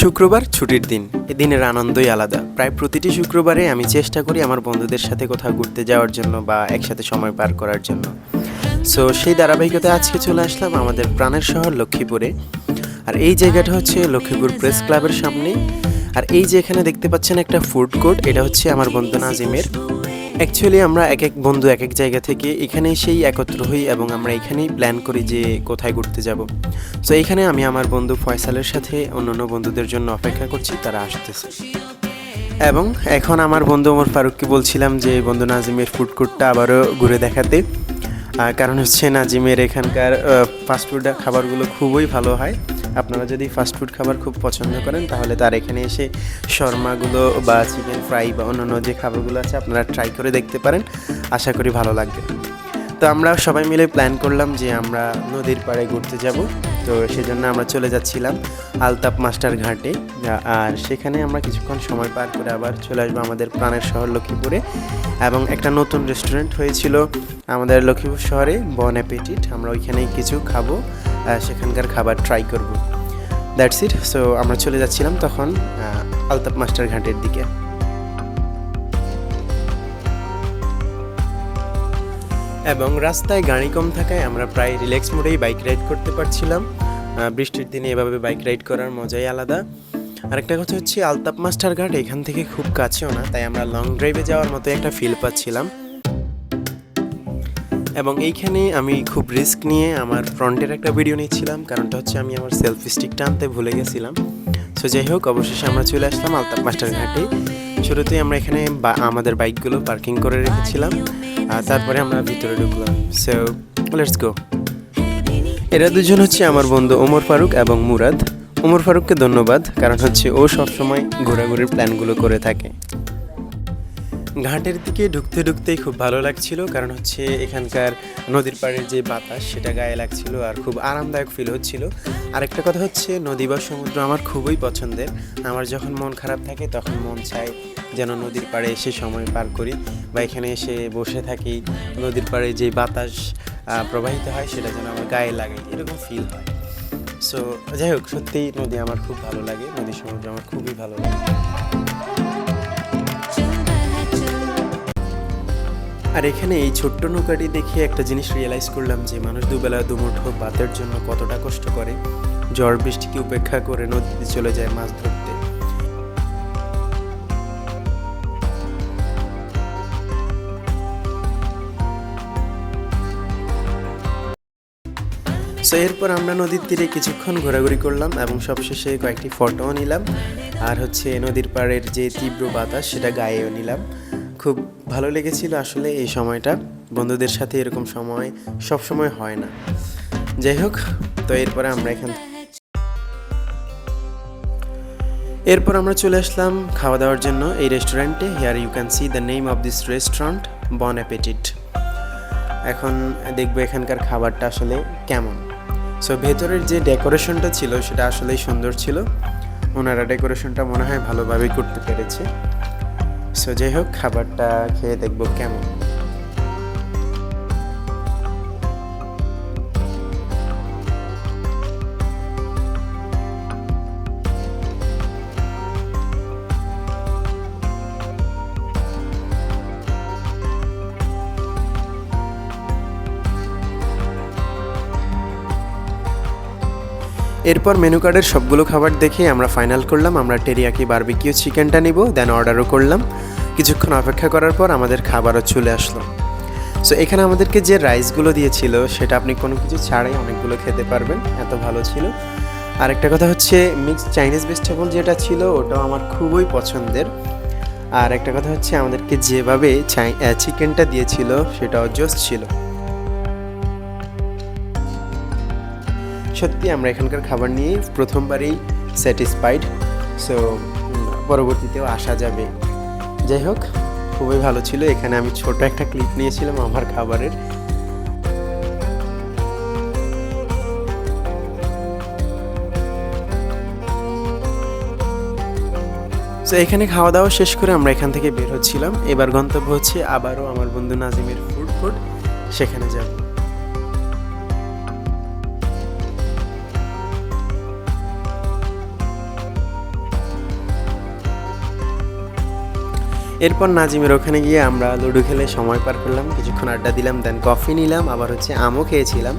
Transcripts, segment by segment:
শুক্রবার ছুটির দিন। এ দিনের আনন্দই আলাদা। প্রায় প্রতিটি শুক্রবারে আমি চেষ্টা করি আমার বন্ধুদের সাথে কোথাও ঘুরতে যাওয়ার জন্য বা একসাথে সময় পার করার জন্য। সো সেই ধারাবাহিকতায় আজকে চলে আসলাম আমাদের প্রাণের শহর লক্ষ্মীপুরে। আর এই জায়গাটা হচ্ছে লক্ষ্মীপুর প্রেস ক্লাবের সামনে। আর এই যে এখানে দেখতে পাচ্ছেন একটা ফুড কোর্ট, এটা হচ্ছে আমার বন্ধু নাজিমের। অ্যাকচুয়ালি আমরা এক এক বন্ধু এক এক জায়গা থেকে এখানে সেই একত্র হই এবং আমরা এখানেই প্ল্যান করি যে কোথায় ঘুরতে যাব। সো এখানে আমি আমার বন্ধু ফয়সালের সাথে অন্যান্য বন্ধুদের জন্য অপেক্ষা করছি, তারা আসতেছে। এবং এখন আমার বন্ধু ওমর ফারুককে বলছিলাম যে, বন্ধু নাজিমের ফুড কোর্টটা আবারও ঘুরে দেখাতে। কারণ হচ্ছে নাজিমের এখানকার ফাস্টফুড খাবারগুলো খুবই ভালো হয়। আপনারা যদি ফাস্টফুড খাবার খুব পছন্দ করেন, তাহলে তার এখানে এসে শর্মাগুলো বা চিকেন ফ্রাই বা অন্যান্য যে খাবারগুলো আছে, আপনারা ট্রাই করে দেখতে পারেন। আশা করি ভালো লাগবে। তো আমরা সবাই মিলে প্ল্যান করলাম যে আমরা নদীর পাড়ে ঘুরতে যাব। তো সেজন্য আমরা চলে যাচ্ছিলাম আলতাপ মাস্টার ঘাটে। আর সেখানে আমরা কিছুক্ষণ সময় পার করে আবার চলে আসব আমাদের প্রাণের শহর লক্ষ্মীপুরে। এবং একটা নতুন রেস্টুরেন্ট হয়েছিল আমাদের লক্ষ্মীপুর শহরে, বন অ্যাপেটিট। আমরা ওইখানেই কিছু খাব। সেখানকার খাবার ট্রাই করব। দ্যাটস ইট সো আমরা চলে যাচ্ছিলাম তখন আলতাপ মাস্টার ঘাটের দিকে। এবং রাস্তায় গাড়ি কম থাকায় আমরা প্রায় রিল্যাক্স মোডেই বাইক রাইড করতে পারছিলাম। বৃষ্টির দিনে এভাবে বাইক রাইড করার মজাই আলাদা। আরেকটা কথা হচ্ছে আলতাপ মাস্টার ঘাট এখান থেকে খুব কাছেও না, তাই আমরা লং ড্রাইভে যাওয়ার মতো একটা ফিল পাচ্ছিলাম। এবং এইখানে আমি খুব রিস্ক নিয়ে আমার ফ্রন্টের একটা ভিডিও নিচ্ছিলাম। কারণটা হচ্ছে আমি আমার সেলফি স্টিকটা আনতে ভুলে গেছিলাম। সো যাই হোক, অবশেষে আমরা চলে আসলাম আলতাপ মাস্টার ঘাটে শুরুতেই আমরা এখানে আমাদের বাইকগুলো পার্কিং করে রেখেছিলাম। আর তারপরে আমরা ভিতরে ঢুকলাম। সো লেটস গো এরা দুজন হচ্ছে আমার বন্ধু ওমর ফারুক এবং মুরাদ। ওমর ফারুককে ধন্যবাদ, কারণ হচ্ছে ও সবসময় ঘোরাঘুরির প্ল্যানগুলো করে থাকে। ঘাটের দিকে ঢুকতে ঢুকতেই খুব ভালো লাগছিল, কারণ হচ্ছে এখানকার নদীর পাড়ের যে বাতাস, সেটা গায়ে লাগছিল আর খুব আরামদায়ক ফিল হচ্ছিল। আরেকটা কথা হচ্ছে, নদী বা সমুদ্র আমার খুবই পছন্দের। আমার যখন মন খারাপ থাকে, তখন মন চায় যেন নদীর পাড়ে এসে সময় পার করি বা এখানে এসে বসে থাকি। নদীর পাড়ে যে বাতাস প্রবাহিত হয়, সেটা যেন আমার গায়ে লাগে, এরকম ফিল হয়। সো যাই হোক, সত্যিই নদী আমার খুব ভালো লাগে, নদী সমুদ্র আমার খুবই ভালো লাগে। আর এখানে এই ছোট্ট নৌকাটি দেখে একটা জিনিস রিয়েলাইজ করলাম যে মানুষ দুবেলা দুমুঠো ভাতের জন্য কতটা কষ্ট করে। ঝড় বৃষ্টিকে উপেক্ষা করে নদীতে চলে যায় মাছ ধরতে। সো এরপর আমরা নদীর তীরে কিছুক্ষণ ঘোরাঘুরি করলাম এবং সবশেষে কয়েকটি ফটোও নিলাম। আর হচ্ছে নদীর পাড়ের যে তীব্র বাতাস, সেটা গায়েও নিলাম। খুব ভালো লেগেছিল আসলে এই সময়টা। বন্ধুদের সাথে এরকম সময় সব সময় হয় না। যাই হোক, তো এরপরে আমরা এখান এরপর আমরা চলে আসলাম খাওয়া দাওয়ার জন্য এই রেস্টুরেন্টে। Here you can see the name of this restaurant bon appetit এখন দেখব এখানকার খাবারটা আসলে কেমন। সো ভেতরের যে ডেকোরেশনটা ছিল, সেটা আসলেই সুন্দর ছিল। ওনারা ডেকোরেশনটা মনে হয় ভালোভাবেই করতে পেরেছে। সো যাই হোক খাবারটা খেয়ে দেখব কেমন। এরপর মেনু কার্ডের সবগুলো খাবার দেখে আমরা ফাইনাল করলাম, আমরা টেরিয়াকি বারবিকিউ চিকেনটা নিব দেন অর্ডারও করলাম। কিছুক্ষণ অপেক্ষা করার পর আমাদের খাবারও চলে আসলো। সো এখানে আমাদেরকে যে রাইসগুলো দিয়েছিল, সেটা আপনি কোনো কিছু ছাড়াই অনেকগুলো খেতে পারবেন, এত ভালো ছিল। আরেকটা কথা হচ্ছে মিক্স চাইনিজ ভেজিটেবল যেটা ছিল, ওটাও আমার খুবই পছন্দের। আর একটা কথা হচ্ছে, আমাদেরকে যেভাবে চিকেনটা দিয়েছিল, সেটাও জোস ছিল। সত্যি আমরা এখানকার খাবার নিয়ে প্রথমবারই স্যাটিসফাইড সো পরবর্তীতেও আসা যাবে। যাই হোক, খুবই ভালো ছিল। এখানে আমি ছোট একটা ক্লিপ নিয়েছিলাম আমার খাবারের। তো এখানে খাওয়া দাওয়া শেষ করে আমরা এখান থেকে বের হচ্ছিলাম। এবার গন্তব্য হচ্ছে আবারও আমার বন্ধু নাজিমের ফুড কোর্ট সেখানে যাব। এরপর নাজিমের ওখানে গিয়ে আমরা লুডো খেলে সময় পার করলাম, কিছুক্ষণ আড্ডা দিলাম দেন কফি নিলাম, আবার হচ্ছে আমও খেয়েছিলাম।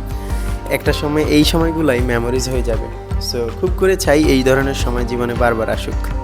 একটা সময়, এই সময়গুলোই মেমোরিজ হয়ে যাবে। সো খুব করে চাই এই ধরনের সময় জীবনে বারবার আসুক।